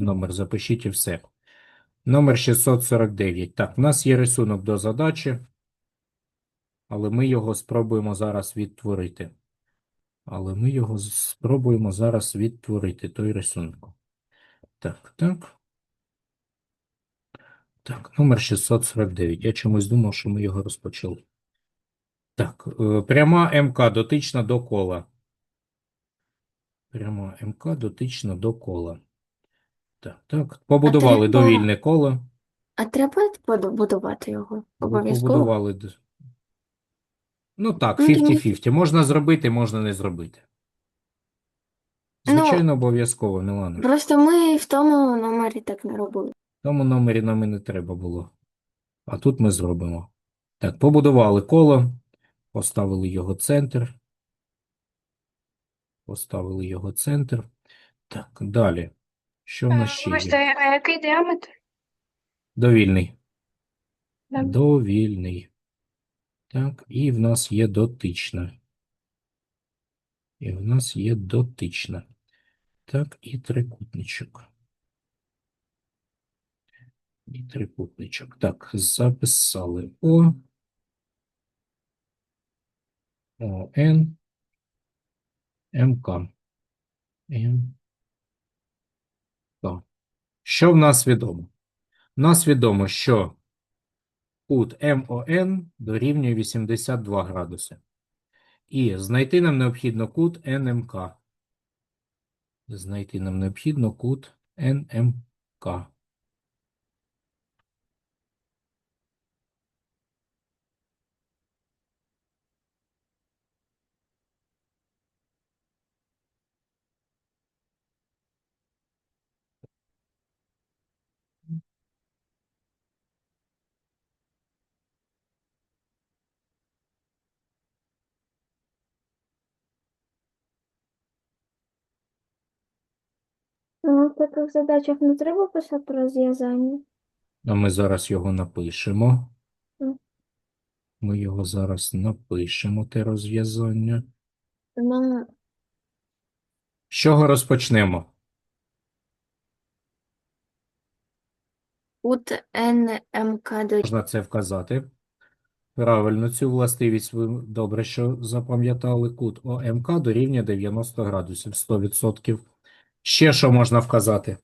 номер запишіть і все. Номер 649. Так, у нас є рисунок до задачі, але ми його спробуємо зараз відтворити. Але ми його спробуємо зараз відтворити, той рисунок. Так, так. Так, номер 649. Я чомусь думав, що ми його розпочали. Так, е, пряма МК дотична до кола. Пряма МК дотична до кола. Так, так. Побудували треба- довільне коло. А треба побудувати його обов'язково? побудували. д- Ну так, Ну, тому- 50-50. Можна зробити, можна не зробити. Ну, Звичайно, обов'язково, Мілана. Просто ми в тому номері так не робили. В тому номері нам і не треба було. А тут ми зробимо. Так, побудували коло, поставили його центр. Поставили його центр. Так, далі. Що в нас ще Вибачте, є? а який діаметр? Довільний. Да. Довільний. Так, і в нас є дотична. І в нас є дотична. Так, і трикутничок. І трикутничок. Так, записали О. О, Н. МК. МК. Що в нас відомо? В нас відомо, що кут МОН дорівнює 82 градуси. І знайти нам необхідно кут НМК. Знайти нам необхідно кут НМК. Ну, в таких задачах не треба писати розв'язання. А ми зараз його напишемо. Ми його зараз напишемо, те розв'язання. Тому З чого розпочнемо? кут НМК дорівнює Можна це вказати. Правильно, цю властивість ви добре, що запам'ятали. Кут ОМК дорівнює 90 градусів, 100%. Ще що можна вказати?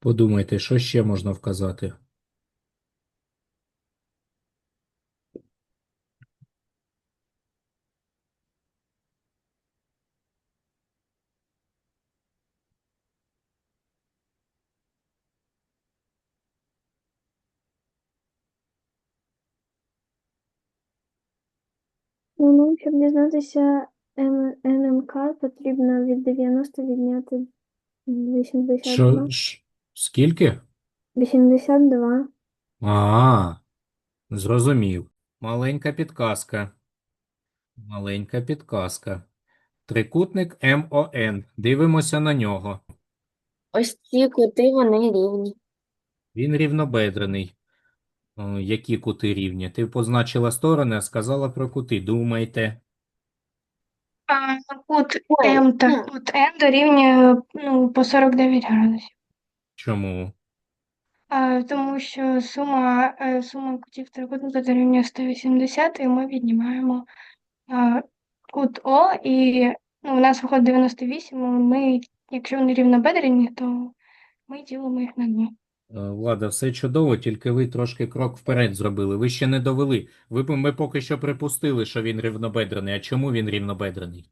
Подумайте, що ще можна вказати? Ну, щоб дізнатися НМК, потрібно від 90 відняти 82. Що, ш- скільки? 82. А, зрозумів. Маленька підказка. Маленька підказка. Трикутник МОН. Дивимося на нього. Ось ці кути, вони рівні. Він рівнобедрений. О, які кути рівні? Ти позначила сторони, а сказала про кути. Думайте. А, кут Ой, М та ну. кут Н дорівнює ну, по 49 градусів. Чому? А, тому що сума, е, сума кутів трикутника дорівнює 180, і ми віднімаємо а, кут О, і ну, у нас виходить 98, і ми, якщо вони рівнобедрені, то ми ділимо їх на 2. Е, Влада, все чудово, тільки ви трошки крок вперед зробили. Ви ще не довели. Ви, б- ми поки що припустили, що він рівнобедрений. А чому він рівнобедрений?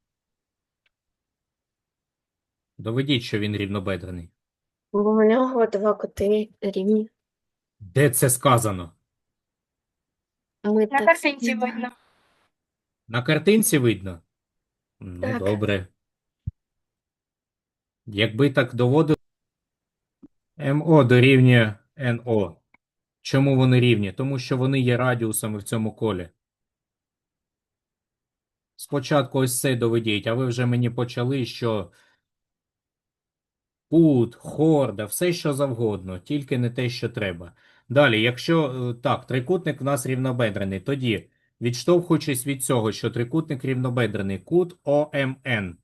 Доведіть, що він рівнобедрений. Бо у нього два кути рівні. Де це сказано? Ми На так картинці знімаємо. видно. На картинці видно? Ну, Так. добре. Якби так доводили, МО дорівнює НО. Чому вони рівні? Тому що вони є радіусами в цьому колі. Спочатку ось це доведіть, а ви вже мені почали, що кут, хорда, все що завгодно, тільки не те, що треба. Далі, якщо е, так, трикутник в нас рівнобедрений, тоді, відштовхуючись від цього, що трикутник рівнобедрений, кут ОМН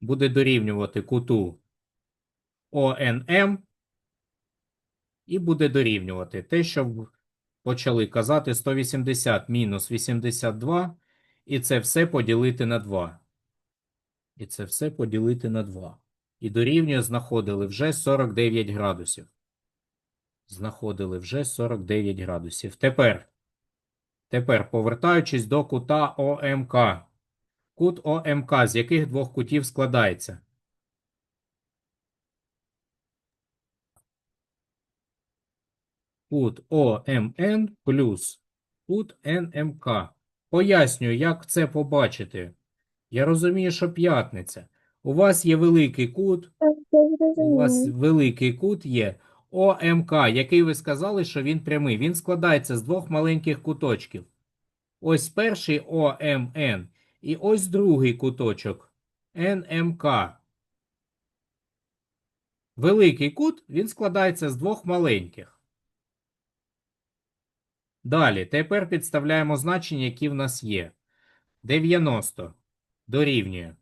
буде дорівнювати куту ОНМ і буде дорівнювати те, що почали казати 180 мінус 82, і це все поділити на 2. І це все поділити на 2. І дорівнює знаходили вже 49 градусів. Знаходили вже 49 градусів. Тепер, тепер повертаючись до кута ОМК. Кут ОМК з яких двох кутів складається? Кут ОМН плюс кут НМК. Пояснюю, як це побачити. Я розумію, що п'ятниця. У вас є великий кут, у вас великий кут є ОМК, який ви сказали, що він прямий. Він складається з двох маленьких куточків. Ось перший ОМН і ось другий куточок НМК. Великий кут, він складається з двох маленьких. Далі, тепер підставляємо значення, які в нас є. 90 дорівнює.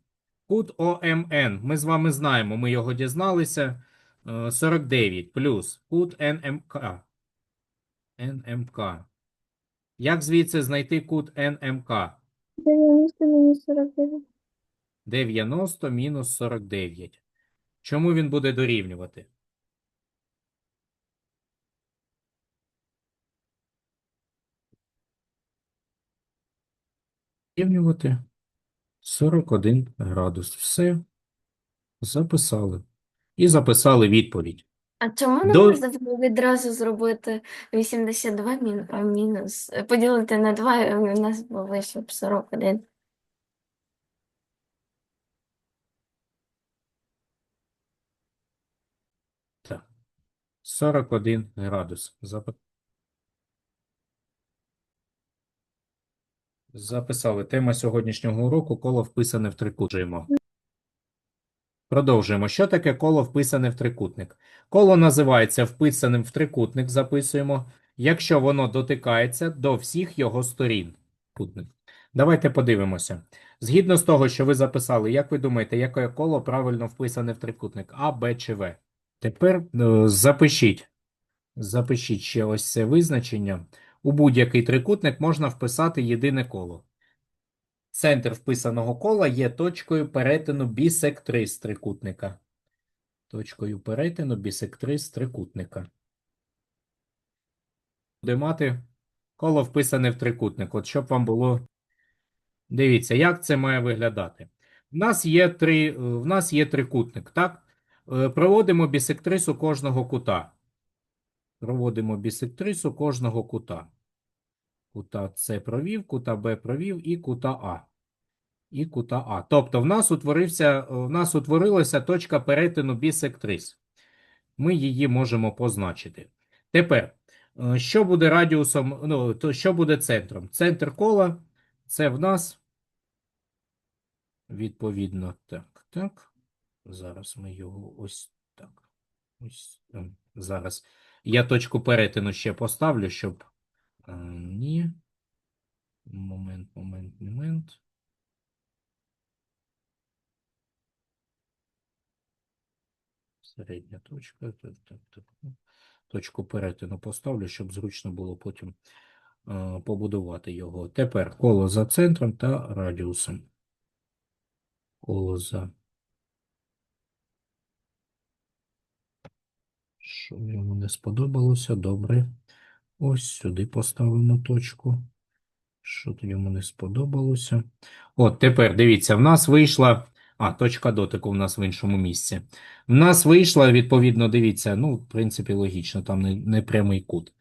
Кут ОМН. Ми з вами знаємо, ми його дізналися. Е, 49 плюс кут НМК. НМК. Як звідси знайти кут НМК? 90 мінус 49. 90 мінус 49. Чому він буде дорівнювати? Дорівнювати 41 градус. Все. Записали. І записали відповідь. А чому не До- можна було відразу зробити 82 мін... а, мінус, поділити на 2, і у нас було вийшло б 41. Так. 41 градус. Зап... Записали. Тема сьогоднішнього уроку коло вписане в трикутник. Продовжуємо. Що таке коло вписане в трикутник? Коло називається вписаним в трикутник, записуємо, якщо воно дотикається до всіх його сторін. Давайте подивимося. Згідно з того, що ви записали, як ви думаєте, яке коло правильно вписане в трикутник? А, Б чи В? Тепер е, запишіть. Запишіть ще ось це визначення. У будь-який трикутник можна вписати єдине коло. Центр вписаного кола є точкою перетину бісектрис трикутника. Точкою перетину бісектрис трикутника. Буде мати коло вписане в трикутник. От щоб вам було. Дивіться, як це має виглядати. В нас є три, в нас є трикутник, так? Е, Проводимо бісектрису кожного кута. Проводимо бісектрису кожного кута. Кута С провів, кута Б провів і кута А. І кута А. Тобто в нас утворився, в нас утворилася точка перетину бісектрис. Ми її можемо позначити. Тепер, е, що буде радіусом, ну, то що буде центром? Центр кола це в нас, відповідно, так, так. Зараз ми його ось так. Ось ем, зараз. Я точку перетину ще поставлю, щоб. е, Ні. Момент, момент, момент. Середня точка. Точку перетину поставлю, щоб зручно було потім е, побудувати його. Тепер коло за центром та радіусом. Коло за. Що йому не сподобалося? Добре. Ось сюди поставимо точку. Що то йому не сподобалося. От тепер дивіться, в нас вийшла. А, точка дотику в нас в іншому місці. В нас вийшла, відповідно, дивіться, ну, в принципі, логічно, там не, не прямий кут.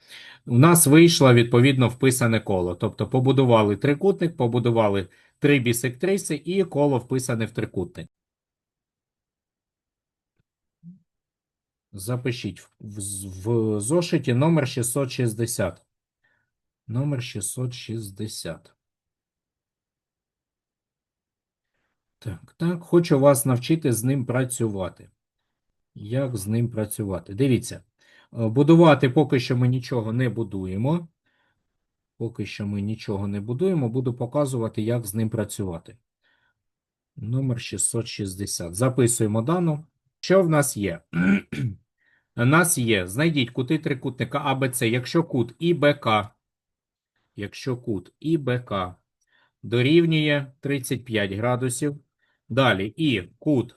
У нас вийшло, відповідно, вписане коло. Тобто побудували трикутник, побудували три бісектриси і коло вписане в трикутник. Запишіть в, в, зошиті номер 660. Номер 660. Так, так, хочу вас навчити з ним працювати. Як з ним працювати? Дивіться, е, будувати поки що ми нічого не будуємо. Поки що ми нічого не будуємо, буду показувати, як з ним працювати. Номер 660. Записуємо дану. Що в нас є? Нас є, знайдіть кути трикутника АБЦ. Якщо кут ІБК, якщо кут ІБК дорівнює 35 градусів. Далі і кут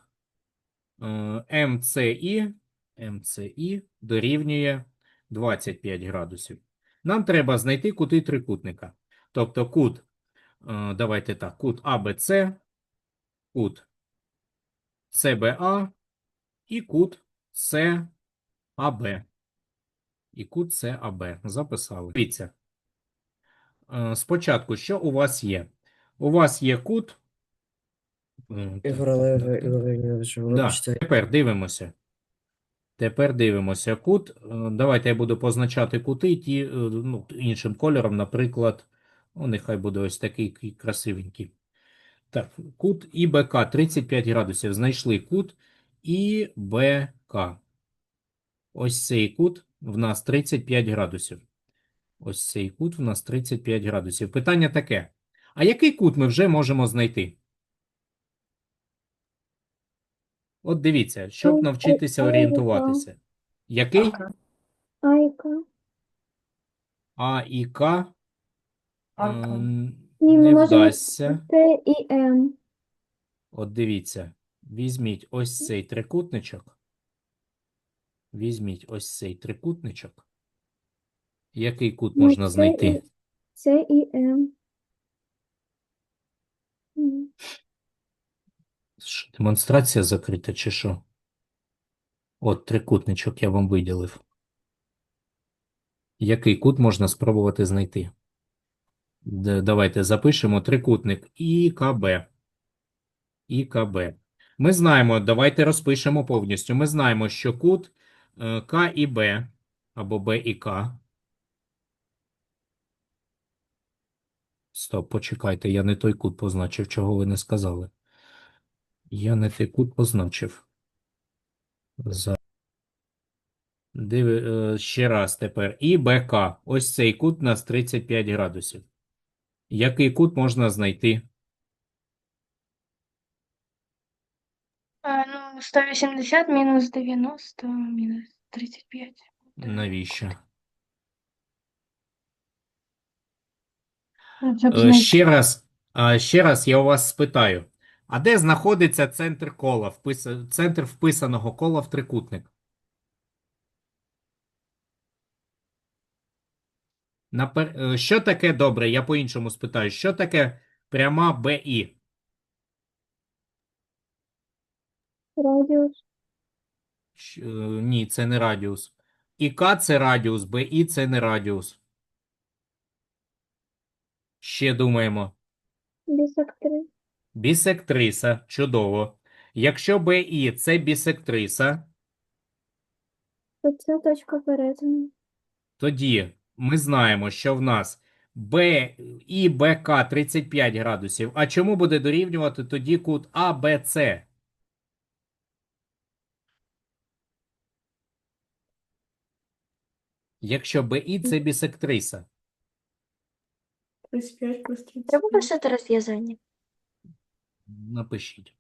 е, МЦІ, МЦІ дорівнює 25 градусів. Нам треба знайти кути трикутника. Тобто кут, е, давайте так, кут АБЦ, кут СБА і кут САБ. І кут САБ. Записали. Дивіться. Е, Спочатку, що у вас є? У вас є кут. Да, тепер дивимося. Тепер дивимося кут. Е, Давайте я буду позначати кути ті, е, ну, іншим кольором, наприклад, ну, нехай буде ось такий красивенький. Так, кут ІБК 35 градусів. Знайшли кут ІБК. Ось цей кут в нас 35 градусів. Ось цей кут в нас 35 градусів. Питання таке: а який кут ми вже можемо знайти? От дивіться, щоб навчитися орієнтуватися. Який? А і К ем, Ні, ми не вдасться. Т і М. От дивіться, візьміть ось цей трикутничок. Візьміть ось цей трикутничок. Який кут Ну, можна це знайти? і- Це і М. Що, Демонстрація закрита чи що? От трикутничок я вам виділив. Який кут можна спробувати знайти? Д- Давайте запишемо трикутник ІКБ. ІКБ. Ми знаємо, давайте розпишемо повністю. Ми знаємо, що кут К і Б, або Б і К. Стоп, почекайте, я не той кут позначив, чого ви не сказали. Я не той кут позначив. За... Диви, е, ще раз тепер. І БК. Ось цей кут у нас 35 градусів. Який кут можна знайти? Е, Ну, 180 мінус 90 мінус 35. Навіщо? Е. Ще раз, а, ще раз я у вас спитаю. А де знаходиться центр кола, впис- центр вписаного кола в трикутник? Напер... е, Що таке добре? Я по-іншому спитаю. Що таке пряма БІ? Радіус. Щ- е, Ні, це не радіус. ІК це радіус, БІ це не радіус. Ще думаємо. Бісектри. Бісектриса. Чудово. Якщо БІ це бісектриса, То це точка перетину. тоді ми знаємо, що в нас Б і БК 35 градусів. А чому буде дорівнювати тоді кут АБЦ? Якщо БІ це бісектриса. 35 плюс 35. Треба писати розв'язання. Напишіть.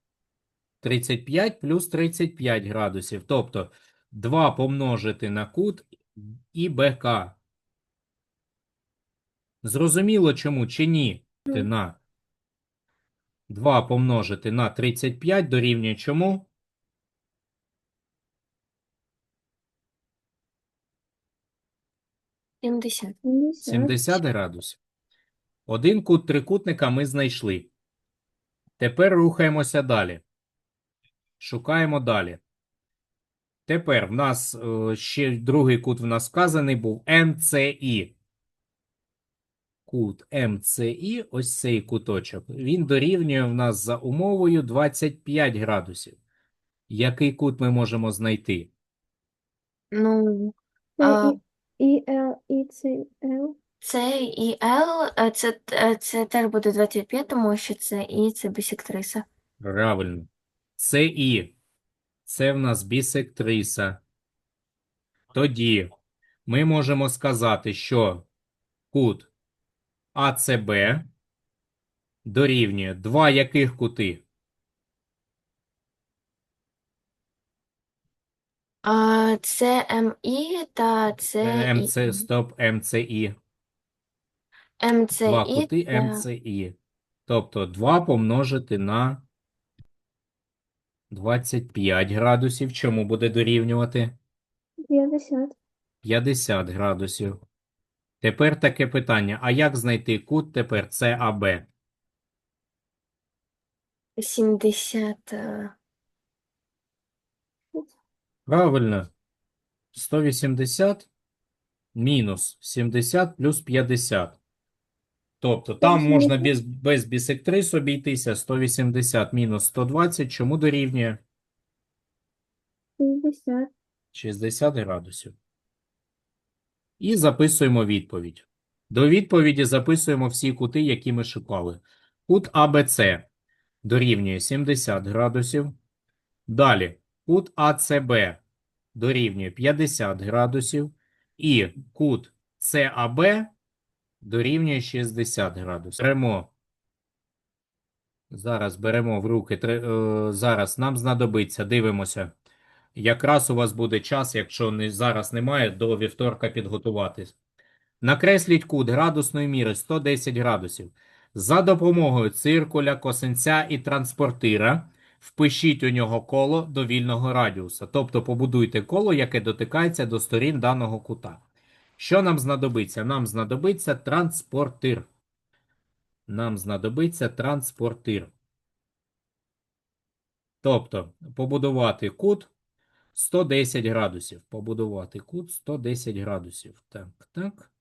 35 плюс 35 градусів. Тобто 2 помножити на кут ІБК. Зрозуміло чому чи ні? Ти На 2 помножити на 35 дорівнює чому? 70. 70 градусів. Один кут трикутника ми знайшли. Тепер рухаємося далі. Шукаємо далі. Тепер в нас е, ще другий кут в нас вказаний був МЦІ. Кут МЦІ, ось цей куточок, він дорівнює в нас за умовою 25 градусів. Який кут ми можемо знайти? Ну, а, і, і Л, і це Л. це і L, е, це, е, це теж буде 25, тому що це І, це бісектриса. Правильно. ЦІ. Це в нас бісектриса. Тоді ми можемо сказати, що кут АЦБ дорівнює два яких кути? А, це МІ та це МЦ, стоп, МЦІ. Два МЦІ кути та МЦІ. Тобто 2 помножити на 25 градусів. Чому буде дорівнювати? 50. 50 градусів. Тепер таке питання. А як знайти кут тепер САБ? 70. е, Правильно. 180 мінус 70 плюс 50. Тобто там можна без, без бісектрис обійтися. 180 мінус 120. Чому дорівнює? 60. 60 градусів. І записуємо відповідь. До відповіді записуємо всі кути, які ми шукали. Кут АБЦ дорівнює 70 градусів. Далі кут АЦБ дорівнює 50 градусів. І кут САБ дорівнює 60 градусів. Беремо. Зараз беремо в руки. е, Зараз нам знадобиться. Дивимося. Якраз у вас буде час, якщо не, зараз немає, до вівторка підготуватись. Накресліть кут градусної міри 110 градусів. За допомогою циркуля, косинця і транспортира впишіть у нього коло довільного радіуса. Тобто побудуйте коло, яке дотикається до сторін даного кута. Що нам знадобиться? Нам знадобиться транспортир. Нам знадобиться транспортир. Тобто побудувати кут 110 градусів. Побудувати кут 110 градусів. Так, так.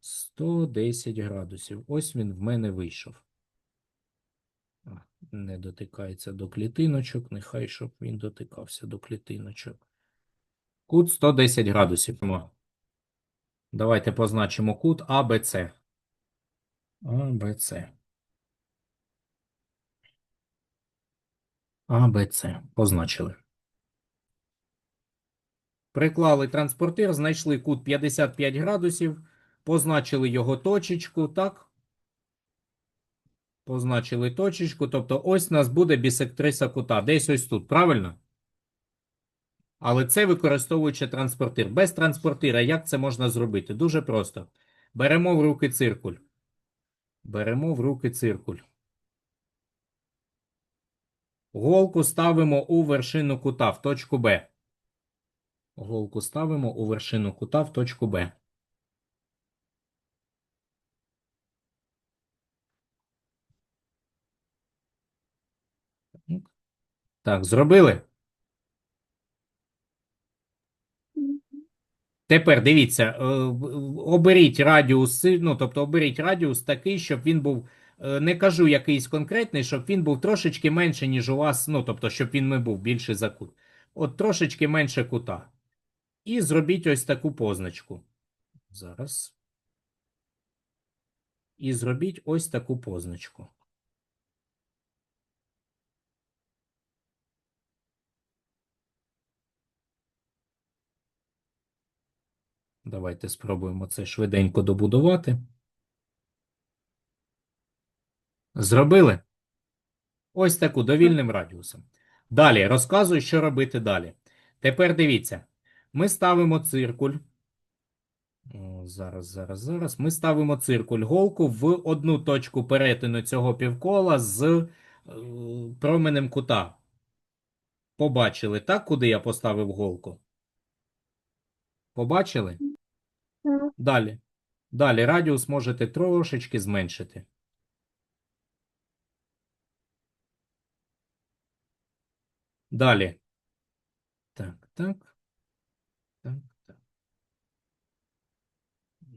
110 градусів. Ось він в мене вийшов. Не дотикається до клітиночок. Нехай, щоб він дотикався до клітиночок. Кут 110 градусів. Давайте позначимо кут АБЦ. АБЦ. АБЦ. Позначили. Приклали транспортир, знайшли кут 55 градусів, позначили його точечку, так? Позначили точечку, тобто ось у нас буде бісектриса кута, десь ось тут, правильно? Але це використовуючи транспортир. Без транспортира як це можна зробити? Дуже просто. Беремо в руки циркуль. Беремо в руки циркуль. Голку ставимо у вершину кута в точку Б. Голку ставимо у вершину кута в точку Б. Так, зробили? Тепер дивіться, е, оберіть радіус, ну, тобто оберіть радіус такий, щоб він був, е, не кажу якийсь конкретний, щоб він був трошечки менше, ніж у вас, ну, тобто, щоб він не був більший за кут. От трошечки менше кута. І зробіть ось таку позначку. Зараз. І зробіть ось таку позначку. Давайте спробуємо це швиденько добудувати. Зробили? Ось таку довільним радіусом. Далі розказую, що робити далі. Тепер дивіться. Ми ставимо циркуль. Зараз, зараз, зараз. Ми ставимо циркуль голку в одну точку перетину цього півкола з е, променем кута. Побачили, так, куди я поставив голку? Побачили? Далі. Далі радіус можете трошечки зменшити. Далі. Так, так. Так, так.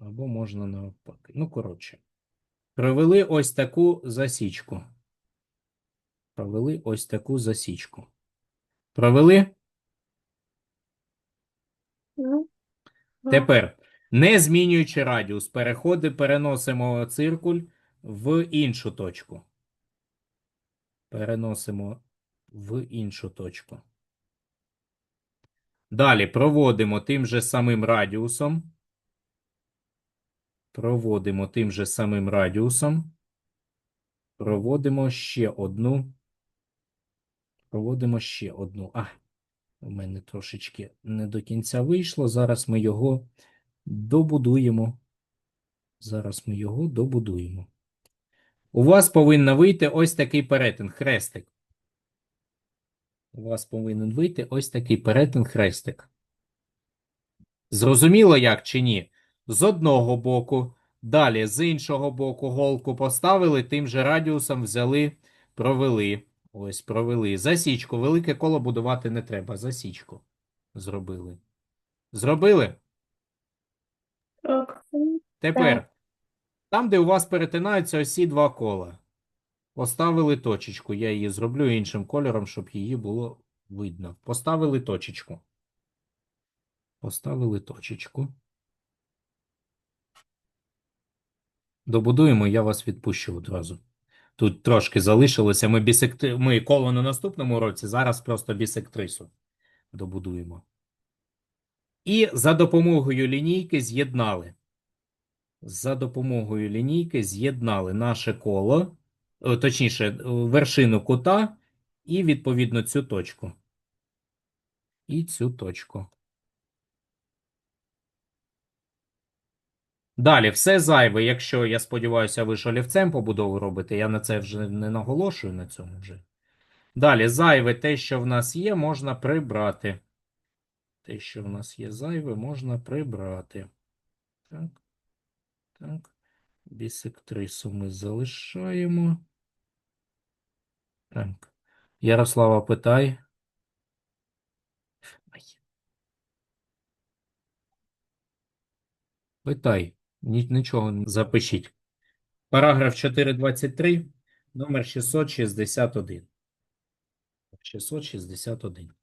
Або можна навпаки. Ну, коротше. Провели ось таку засічку. Провели ось таку засічку. Провели? Ну. Тепер, не змінюючи радіус, переходи, переносимо циркуль в іншу точку. Переносимо в іншу точку. Далі проводимо тим же самим радіусом. Проводимо тим же самим радіусом. Проводимо ще одну. Проводимо ще одну. А, у мене трошечки не до кінця вийшло. Зараз ми його добудуємо. Зараз ми його добудуємо. У вас повинен вийти ось такий перетин, хрестик. У вас повинен вийти ось такий перетин, хрестик. Зрозуміло, як чи ні? З одного боку, далі з іншого боку голку поставили, тим же радіусом взяли, провели. Ось, провели. Засічку. Велике коло будувати не треба. Засічку. Зробили. Зробили? Так. Тепер, там, де у вас перетинаються ось ці два кола, поставили точечку. Я її зроблю іншим кольором, щоб її було видно. Поставили точечку. Поставили точечку. Добудуємо, я вас відпущу одразу. Тут трошки залишилося. Ми, бісектри... Ми коло на наступному році, зараз просто бісектрису добудуємо. І за допомогою лінійки з'єднали. За допомогою лінійки з'єднали наше коло, точніше, е, вершину кута і, відповідно, цю точку. І цю точку. Далі, все зайве, якщо, я сподіваюся, ви ж олівцем побудову робите, я на це вже не наголошую на цьому вже. Далі, зайве, те, що в нас є, можна прибрати. Те, що в нас є зайве, можна прибрати. Так. Так. Бісектрису ми залишаємо. Так. Ярослава, питай. Питай. Нічого запишіть. Параграф 423, номер 661. 661.